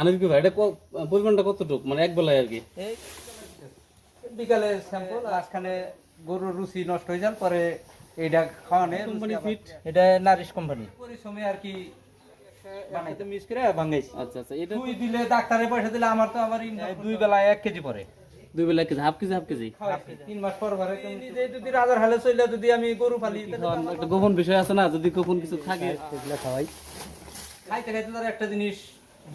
আনিস কি ভাই? এটা পরিমাণটা কতটুক? মানে এক বেলায় আর কি? বিকালে স্যাম্পল মাঝখানে গরুর রুচি নষ্ট হয়ে যান পরে এইটা খাওয়ানে কোম্পানি ফিট এটা নারিশ কোম্পানি পরিশ্রমে আর কি বানাইতে। মিস করে ভাঙাইছি। আচ্ছা আচ্ছা এটা দুই দিলে ডাক্তারে পয়সা দিলে আমার তো আমার দুই বেলায় এক কেজি পরে। দুই বেলা KG half KG half KG? তিন মাস পর যদি রাজার হালে চলে যদি আমি গরু পালি একটা গোপন বিষয় আছে না যদি গোপন কিছু থাকে। খাওয়াই খাইতে খাইতে তার একটা জিনিস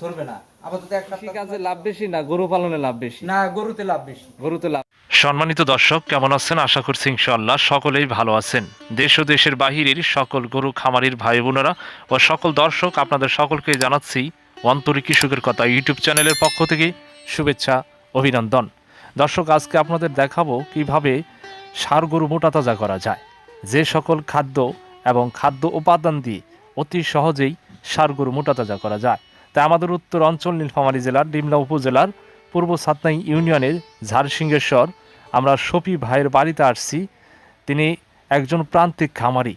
ধরবে না। আপাতত একটা কাজে লাভ বেশি না গরু পালনে লাভ বেশি? না গরুতে লাভ বেশি। গরুতে লাভ সম্মানিত দর্শক কেমন আছেন? আশা করছি ইনশাআল্লাহ সকলেই ভালো আছেন। দেশ ও দেশের বাহিরের সকল গরু খামারির ভাই বোনেরা ও সকল দর্শক আপনাদের সকলকে জানাচ্ছি অন্তরিক কৃষকের কথা ইউটিউব চ্যানেলের পক্ষ থেকে শুভেচ্ছা অভিনন্দন। দর্শক আজকে আপনাদের দেখাবো কীভাবে সার গরু মোটা তাজা করা যায়। যে সকল খাদ্য এবং খাদ্য উপাদান দিয়ে অতি সহজেই সার গরু মোটা তাজা করা যায়। তাই আমাদের উত্তর অঞ্চল, নীলফামারী জেলার, ডিমলা উপজেলার পূর্ব সাতনাই ইউনিয়নের ঝাড়সিংহেশ্বর। আমরা শফি ভাইয়ের বাড়িতে আসছি। তিনি একজন প্রান্তিক খামারি।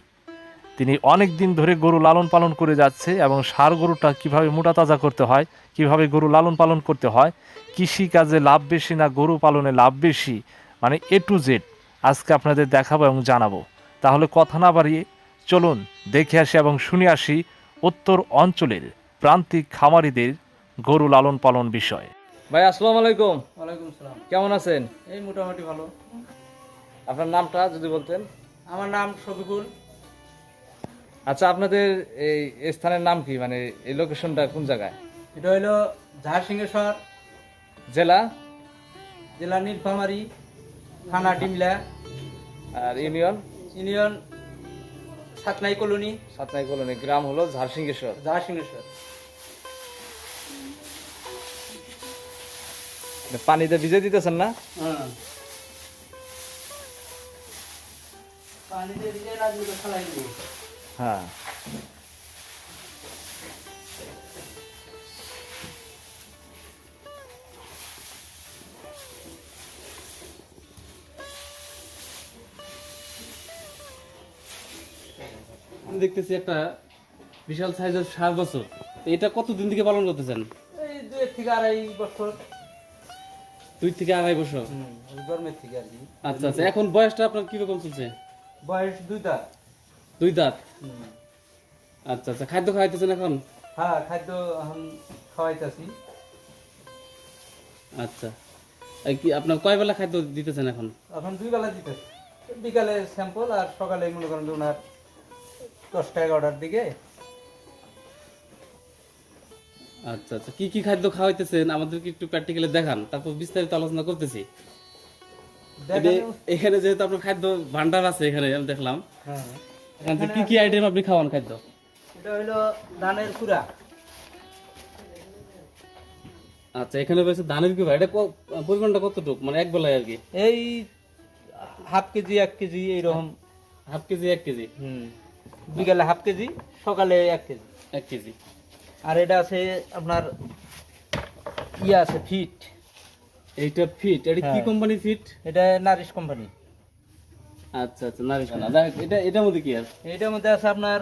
তিনি অনেক দিন ধরে গরু লালন পালন করে যাচ্ছে এবং সার গরুটা কীভাবে মোটা তাজা করতে হয়, কীভাবে গরু লালন পালন করতে হয়, কৃষি কাজে লাভ বেশি না গরু পালনে লাভ বেশি মানে এ টু জেড আজকে আপনাদের দেখাবো এবং জানাব। তাহলে কথা না বাড়িয়ে চলুন, দেখে আসি এবং শুনে আসি উত্তর অঞ্চলের প্রান্তিক খামারিদের গরু লালন পালন বিষয়ে। ভাই আসসালামু আলাইকুম। ওয়ালাইকুম সালাম। কেমন আছেন? এই মোটামুটি ভালো। আপনার নামটা যদি বলতেন। আমার নাম শফিকুল। আচ্ছা আপনাদের এই স্থানের নাম কি? মানে এই লোকেশনটা কোন জায়গায়? এটা হইল ঝাড়সিংহেশ্বর। জেলা? জেলা নীলফামারী থানা ডিমলা। আর union? Union Satnai colony. Satnai colony গ্রাম হলো ঝাড়সিংহেশ্বর। ঝাড়সিংহেশ্বর। পানিতে ভিজে দিতেছেন না? হ্যাঁ। হ্যাঁ। দেখতেছি একটা বিশাল সাইজের সার বছর। এটা কতদিন থেকে পালন করতেছেন? এই দুই থেকে আড়াই বছর। দুই থেকে আড়াই বছর। গরমের থেকে আর কি। আচ্ছা আচ্ছা এখন বয়সটা আপনার কীরকম চলছে? বয়স দুইটা দুই দাঁত? আচ্ছা আচ্ছা খাদ্য খাইতেছেন এখন? হ্যাঁ খাদ্য এখন খাওয়াইতেছি। আচ্ছা কি আপনার কয় বেলা খাদ্য দিতেছেন এখন? এখন দুই বেলা দিতেছি। বিকালে স্যাম্পল আর সকালে মনে করেন ওনার দশটা এগারোটার দিকে। আচ্ছা আচ্ছা। কি কি খাদ্য খাওয়াইতেছেন? আমাদেরকে একটু প্র্যাকটিক্যালি দেখান। তারপর বিস্তারিত আলোচনা করতেছি। এখানে- যেহেতু আপনার খাদ্য ভান্ডার আছে এখানে আমি দেখলাম। হ্যাঁ। এখান থেকে কি কি আইটেম আপনি খাওয়ান খাদ্য? এটা হইল ধানের কুড়া আচ্ছা এখানে রয়েছে ধানের কি ভাই এটা পরিমাণটা কতটুক? মানে এক বেলায় আর কি? এই হাফ কেজি এক কেজি এইরকম। হাফ কেজি এক কেজি? হুম। বিকালে হাফ কেজি সকালে এক কেজি। এক কেজি। আর এটা আছে আপনার ইয়ে আছে ফিট। এইটা ফিট? এটা কি হ্যাঁ। কোম্পানির ফিট? এটা নারিশ কোম্পানি আচ্ছা আচ্ছা নারিশ না যাই এটা এটার মধ্যে কি আছে? এটার মধ্যে আছে আপনার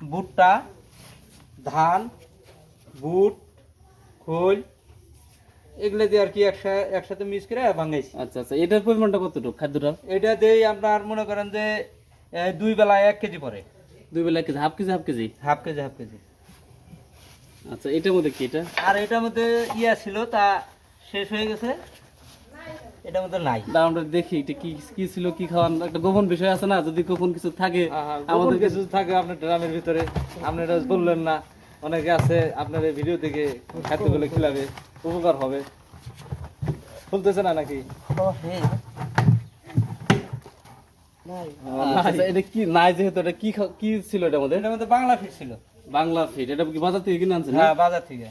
ভুট্টা ধান বুট খোল। এগুলো দিয়ে আর কি একসাথে একসাথে মিক্স করে ভাঙাইছি। আচ্ছা আচ্ছা এটার পরিমাণটা কতটুক খাদ্যটা এটা দিয়ে আপনার মনে করেন যে দুই বেলা এক কেজি পরে দুই বেলা এক KG half KG half KG? Half KG half KG. আচ্ছা এটার মধ্যে কি এটা? আর এটার মধ্যে ইয়া ছিল তা শেষ হয়ে গেছে। এটার মধ্যে নাই। দামটা দেখি এটা কি কি ছিল কি খাওয়ান একটা গোপন বিষয় আছে না? যদি গোপন কিছু থাকে আমাদের কিছু থাকে আপনার ড্রামের ভিতরে আপনি এটা বললেন না। অনেকে আছে আপনার এই ভিডিও খাদ্যগুলো খিলাবে উপকার হবে। খুলতেছে না নাকি? আচ্ছা, আচ্ছা, এটা কি নাই যেহেতু এটা কি কি ছিল এটার মধ্যে? এটার মধ্যে বাংলা ফিট ছিল। বাংলা ফিট এটা কি বাজার থেকে কিনে আনছেন হ্যাঁ বাজার থেকে।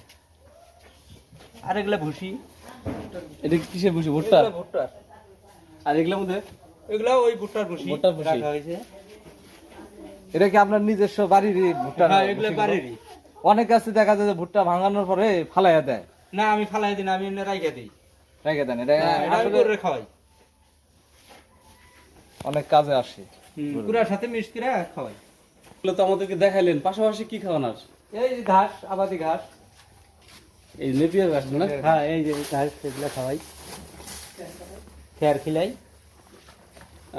আর এগুলো ভুসি। এটা কিসের বুঝি ভুট্টা? ভুট্টার আর এগুলোর মধ্যে? এগুলো ওই ভুট্টার ভুসি ভুট্টার ভুসি। রাখা হয়েছে। এটা কি আপনার নিজস্ব বাড়ির ভুট্টা হ্যাঁ এগুলো বাড়িরই। অনেক কাছে দেখা যায় যে ভুট্টা ভাঙানোর পরে ফালাইয়া দেয়। না আমি ফালাই দিই না আমি এমনি রাইখা দিই। রেখে দেন এটা আমি আসলে করে খাওয়াই। অনেক কাজে আসে। কুড়ার সাথে মিক্স করে খাওয়াই। এগুলো তো আমাদেরকে দেখাইলেন পাশাপাশি কি খাওয়ান আর এই ঘাস আবাদি ঘাস। এই নেপিয়ার ঘাস না? হ্যাঁ এই যে ঘাস সেগুলো খাওয়াই। খেয়ার খিলাই।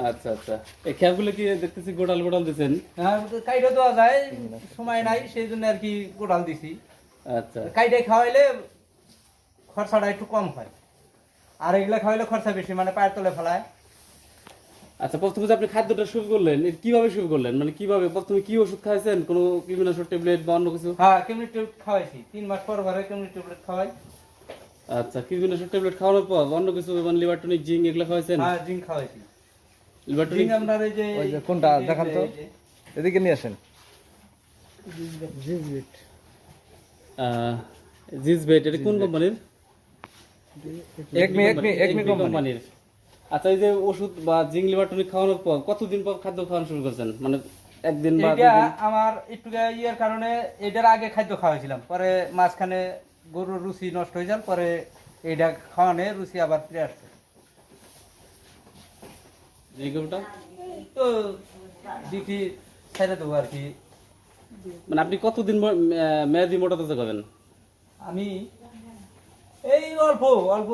আচ্ছা আচ্ছা। এই খ্যাপগুলো কি দেখতেছি গোটাল গোটাল দিচ্ছেন হ্যাঁ কাইটা দেওয়া যায় সময় নাই সেই জন্য আর কি কোটাল দিছি। আচ্ছা। কাইটাই খাওয়াইলে খরচাটা একটু কম হয়। আর এগুলা খাওয়াইলে খরচা বেশি মানে পায়ের তলে ফেলায়। আচ্ছা প্রথমে যে আপনি খাদ্যটা শুরু করলেন কীভাবে শুরু করলেন? মানে কীভাবে প্রথমে কি ওষুধ খাইছেন? কোনো কীটনাশক ট্যাবলেট বা অন্য কিছু? হ্যাঁ কেমনি ট্যাবলেট খাওয়াইছি। তিন মাস পর ঘরে কেমনি ট্যাবলেট খাওয়াই। আচ্ছা কীটনাশক ট্যাবলেট খাওয়ানোর পর অন্য কিছু মানে লিভার টনিক জিঙ্ক এগুলো খাওয়াইছেন? হ্যাঁ জিঙ্ক খাওয়াইছি। লিভার টনিক আপনার এই যে ওই যে কোনটা? দেখান তো। এদিকে নিয়ে আসেন। জিজবেট। জিজবেট এটা কোন কোম্পানির? একমি একমি একমি কোম্পানি কোম্পানির। আচ্ছা এই যে ওষুধ বা লিভার টনিক খাওয়ানোর পর কতদিন পর খাদ্য খাওয়ানো শুরু করছেন? মানে একদিন বা এটা? আমার একটু ইয়ের কারণে এটার আগে খাদ্য খাওয়াইছিলাম। পরে মাঝখানে গরুর রুচি নষ্ট হয়ে যান পরে এইটা খাওয়ানে রুচি আবার ফিরে আসছে। এই গরুটা? তো ছেড়ে দেবো আর কি। মানে আপনি কতদিন মেয়াদি মোটা তাজা করবেন? আমি এই অল্প অল্প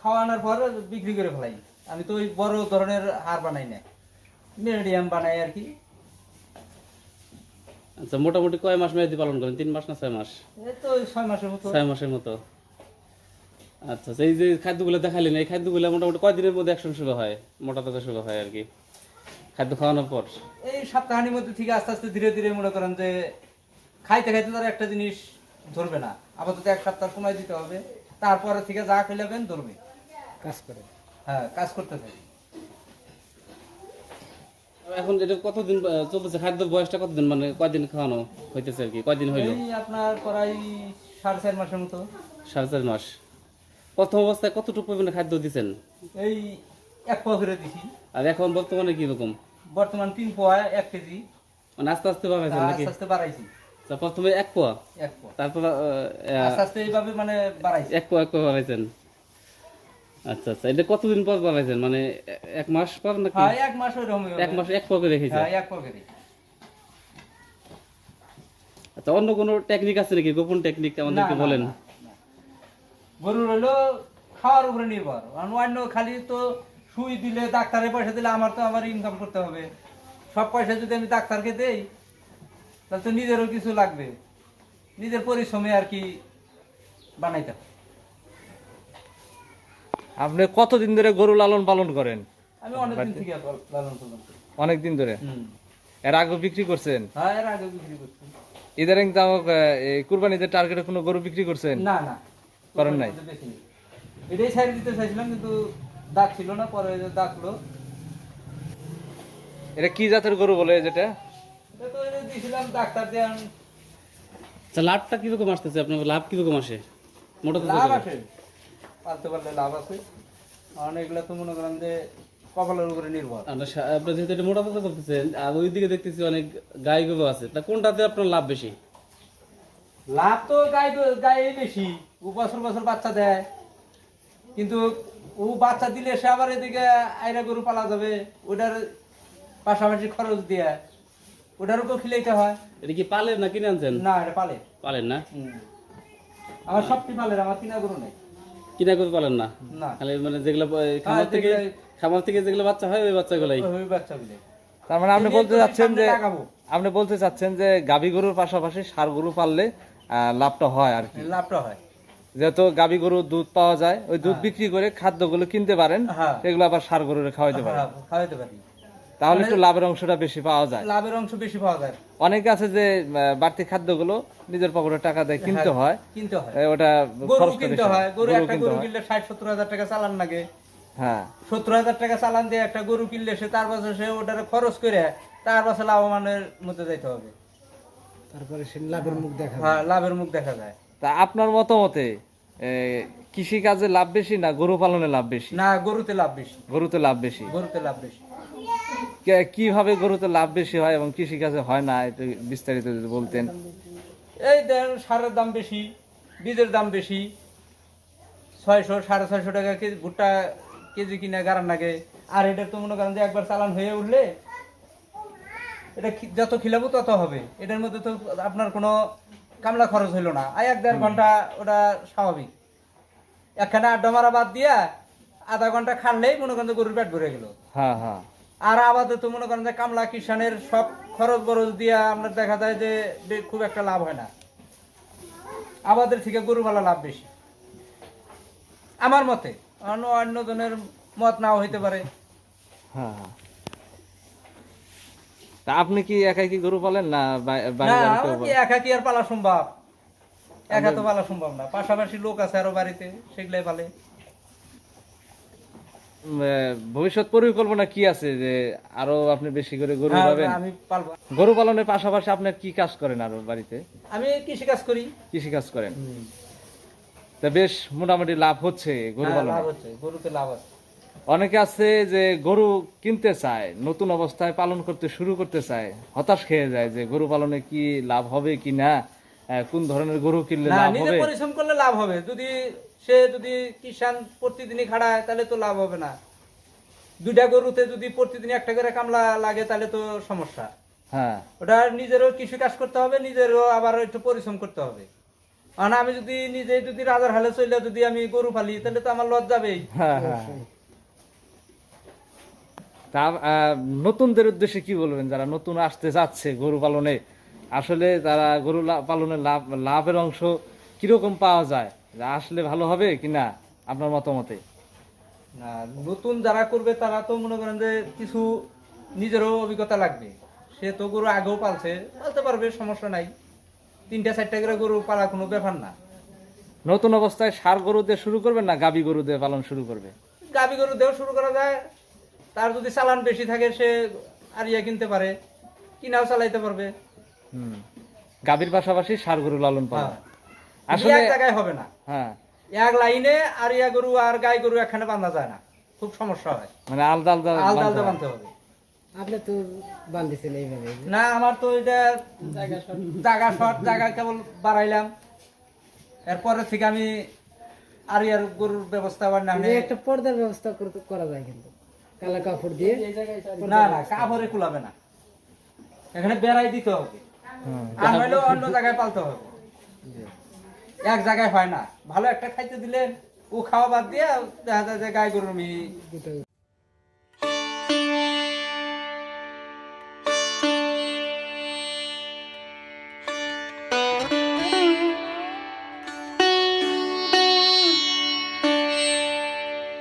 খাওয়ানোর পর বিক্রি করে ফেলাই। আমি তো ওই বড় ধরনের হার বানাই না মিডিয়াম বানাই আর কি। আচ্ছা মোটামুটি কয় মাস মেয়াদি পালন করেন? তিন মাস না ছয় মাস? এই তো ওই ছয় মাসের মতো। ছয় মাসের মতো। আচ্ছা আচ্ছা, এই যে খাদ্যগুলো দেখালেন এই খাদ্যগুলো মোটামুটি কয়দিনের মধ্যে অ্যাকশন শুরু হয়? মোটা তাজা শুরু হয় আর কি। খাদ্য খাওয়ানোর পর। এই সপ্তাহানির মধ্যে থেকে আস্তে আস্তে ধীরে ধীরে মনে করেন যে খাইতে খাইতে তারা একটা জিনিস ধরবে না। আপাতত এক সপ্তাহ সময় দিতে হবে। তারপরে থেকে যা খেলাবেন ধরবে। কাজ করে। হ্যাঁ কাজ করতে থাকে এখন এটা কতদিন চলতেছে? খাদ্যের বয়সটা কতদিন? মানে কয়দিন খাওয়ানো হইতেছে আর কি? কয়দিন হইল? এই আপনার প্রায় সাড়ে চার মাসের মতো। সাড়ে চার মাস। প্রথম অবস্থায় কতটুকু পরিমাণে খাদ্য দিচ্ছেন এই এক পোয়া করে দিছি। আর এখন বর্তমানে কি রকম? বর্তমান তিন পোয়া এক কেজি। মানে আস্তে আস্তে বাড়াইছেন নাকি? আস্তে আস্তে বাড়াইছি। প্রথমে এক পোয়া? এক পোয়া। তারপর আস্তে আস্তে এইভাবে মানে বাড়াইছি। এক পোয়া এক পোয়া বাড়াইছেন? আচ্ছা আচ্ছা। এটা কতদিন পর বাড়াইছেন মানে এক মাস পর নাকি? হ্যাঁ এক মাস ওইরকম এক মাস এক হ্যাঁ এক পোয়া করে আচ্ছা অন্য কোনো টেকনিক আছে নাকি? গোপন টেকনিক আমাদেরকে বলেন। গরুর হলো খাওয়ার উপরে নির্ভর। অন্য খালি তো সুই দিলে ডাক্তারের পয়সা দিলে আমার তো আমার ইনকাম করতে হবে। সব পয়সা যদি আমি ডাক্তারকে দেই তাহলে তো নিজেরও কিছু লাগবে। নিজের পরিশ্রমে আর কি বানাইতে হবে। আপনি কতদিন ধরে গরু লালন পালন করেন? আমি অনেকদিন থেকে লালন পালন করি অনেক দিন ধরে। এর আগে বিক্রি করছেন? হ্যাঁ এর আগে বিক্রি করছি। ইদারিং তাও কুরবানিতে টার্গেটে কোনো গরু বিক্রি করছেন? না না। করেন নাই? এটাই সাইড দিতে চাইছিলাম কিন্তু দাগ ছিল না পরে দাগলো এটা কি জাতের গরু বলে যেটা? এটা তো এটা দিয়েছিলাম ডাক্তার দিয়ে আচ্ছা লাভটা কীরকম আসতেছে? আপনার লাভ কীরকম আসে? মোটা লাভ করে? পালতে পারলে লাভ আছে। কারণ এগুলো তো মনে করেন যে কপালের উপরে নির্ভর। আপনার যেহেতু এটা মোটা তাজা করতেছেন আর ওইদিকে দেখতেছি অনেক গাই গরু আছে। তা কোনটাতে আপনার লাভ বেশি? লাভ তো গায়ে গায়ে বেশি। ও বছর বছর বাচ্চা দেয়। কিন্তু ও বাচ্চা দিলে সে আবার এদিকে আইরা গরু পালা যাবে। ওটার পাশাপাশি খরচ দিয়ে। ওটার উপর খিলাইতে হয়। এটা কি পালের না কিনে আনছেন? না এটা পালে পালেন না। আমার সবটি পালের আমার কিনা গরু নেই। কিনা করে পালেন না? না। খালি মানে যেগুলো খামার হ্যাঁ, থেকে খামার থেকে যেগুলো বাচ্চা হয় ওই বাচ্চাগুলাই। ওই বাচ্চা তার মানে আপনি বলতে চাচ্ছেন যে আপনি বলতে চাচ্ছেন যে গাভী গরুর পাশাপাশি সার গরু পাললে আহ, লাভটা হয় আর কি। লাভটা হয়। যেহেতু গাভী গরুর দুধ পাওয়া যায় ওই দুধ বিক্রি করে খাদ্যগুলো কিনতে পারেন হ্যাঁ। সেগুলো আবার সার গরুরে খাওয়াইতে পারেন। হ্যাঁ, খাওয়াইতে পারি। তাহলে একটু লাভের অংশটা বেশি পাওয়া যায়। লাভের অংশ বেশি পাওয়া যায়। অনেকে আছে যে বাড়তি খাদ্যগুলো নিজের পকেটে টাকা দিয়ে কিনতে হয়। কিনতে হয়। ওটা গরু খরচটা কিনতে হয়। গরু একটা গরু কিনলে ষাট সত্তর হাজার টাকা চালান লাগে। হ্যাঁ। সত্তর হাজার টাকা চালান দিয়ে একটা গরু কিনলে সে তার বছর সে ওটারে খরচ করে তার বছর লাভবানের মধ্যে যাইতে হবে। তারপরে সে লাভের মুখ দেখা হ্যাঁ লাভের মুখ দেখা যায়। তা আপনার মতামতে কৃষি কাজে লাভ বেশি না গরু পালনে লাভ বেশি? না গরুতে লাভ বেশি। গরুতে লাভ বেশি। গরুতে লাভ বেশি। কীভাবে গরুতে লাভ বেশি হয় এবং কৃষি কাজে হয় না একটু বিস্তারিত যদি বলতেন। এই দেন সারের দাম বেশি বীজের দাম বেশি। ছয়শো সাড়ে ছয়শো টাকা কেজি ভুট্টা কেজি কিনে গারান লাগে। আর এটা তো মনে করেন যে একবার চালান হয়ে উঠলে এটা যত খিলাবো তত হবে। এটার মধ্যে তো আপনার কোনো কামলা খরচ হইল না। আর এক দেড় ঘণ্টা ওটা স্বাভাবিক। একখানে আড্ডা মারা বাদ দিয়া আধা ঘণ্টা খানলেই মনে করেন গরুর পেট ভরে গেল। হ্যাঁ হ্যাঁ। আর আবাদে তো মনে করেন যে কামলা কিষানের সব খরচ বরচ দিয়া আপনার দেখা যায় যে খুব একটা লাভ হয় না। আবাদের থেকে গরু পালা লাভ বেশি। আমার মতে অন্য অন্য জনের মত নাও হইতে পারে। হ্যাঁ হ্যাঁ। তা আপনি কি একাই কি গরু পালেন না? একা কি আর পালা সম্ভব? একা তো পালা সম্ভব না। পাশাপাশি লোক আছে আরও বাড়িতে সেগুলাই পালে। ভবিষ্যৎ পরিকল্পনা কি আছে যে আরও আপনি বেশি করে গরু হ্যাঁ, পাবেন? আমি পালবো। গরু পালনের পাশাপাশি আপনার কি কাজ করেন আরও বাড়িতে? আমি কৃষি কাজ করি। কৃষি কাজ করেন তা বেশ মোটামুটি লাভ হচ্ছে গরু হ্যাঁ, পালনে। লাভ হচ্ছে গরুতে লাভ আছে। অনেকে আছে যে গরু কিনতে চায় নতুন অবস্থায় পালন করতে শুরু করতে চায় হতাশ খেয়ে যায় যে গরু পালনে কি লাভ হবে কি না? কোন ধরনের গরু কিনলে না লাভ নিজে হবে? পরিশ্রম করলে লাভ হবে। যদি সে যদি কিষান প্রতিদিনই খাড়ায় তাহলে তো লাভ হবে না। দুইটা গরুতে যদি প্রতিদিন একটা করে কামলা লাগে তাহলে তো সমস্যা। হ্যাঁ। ওটা নিজেরও কৃষি কাজ করতে হবে নিজেরও আবার একটু পরিশ্রম করতে হবে। কারণ আমি যদি নিজে যদি রাজার হালে চলে যদি আমি গরু পালি তাহলে তো আমার লজ যাবেই হ্যাঁ হ্যাঁ হ্যাঁ। তা আহ, নতুনদের উদ্দেশ্যে কি বলবেন? যারা নতুন আসতে যাচ্ছে গরু পালনে আসলে তারা গরু লা- পালনে লাভ লাভের অংশ কীরকম পাওয়া যায়? আসলে ভালো হবে কিনা আপনার মতামতে? না নতুন যারা করবে তারা তো মনে করেন যে কিছু নিজেরও অভিজ্ঞতা লাগবে। সে তো গরু আগেও পালছে পালতে পারবে সমস্যা নাই। তিনটা চারটা করে গরু পালা কোনো ব্যাপার না। নতুন অবস্থায় সার গরু দিয়ে শুরু করবেন না গাবি গরু দিয়ে পালন শুরু করবে? গাবি গরু দেও শুরু করা যায়। তার যদি চালান বেশি থাকে সে আরিয়া কিনতে পারে কিনাও চালাইতে পারবে। হুম। গাবির পাশাপাশি সার গরু লালন পালন। হ্যাঁ। আসলে এক জায়গায় হবে না। হ্যাঁ। এক লাইনে আরিয়া গরু আর গাই গরু একখানে বাঁধা যায় না। খুব সমস্যা হয়। মানে আলাদা আলাদা আলাদা আলাদা বাঁধতে হবে। আপনি তো বান্ধিছেন এইভাবে। না আমার তো এটা জায়গা শর্ট জায়গা কেবল বাড়াইলাম। এরপরে থেকে আমি আরিয়ার গরুর ব্যবস্থা আবার না যে একটা পর্দার ব্যবস্থা করা যায় কিন্তু। কালা কাপড় দিয়ে। না না কাপড়ে কুলাবে না। এখানে বেড়াই দিতে হবে। আর নইলেও অন্য জায়গায় পালতে হবে। এক জায়গায় হয় না। ভালো একটা খাইতে দিলেন, ও খাওয়া বাদ দিয়ে দেখা যায় যে গাই গরুর দুটো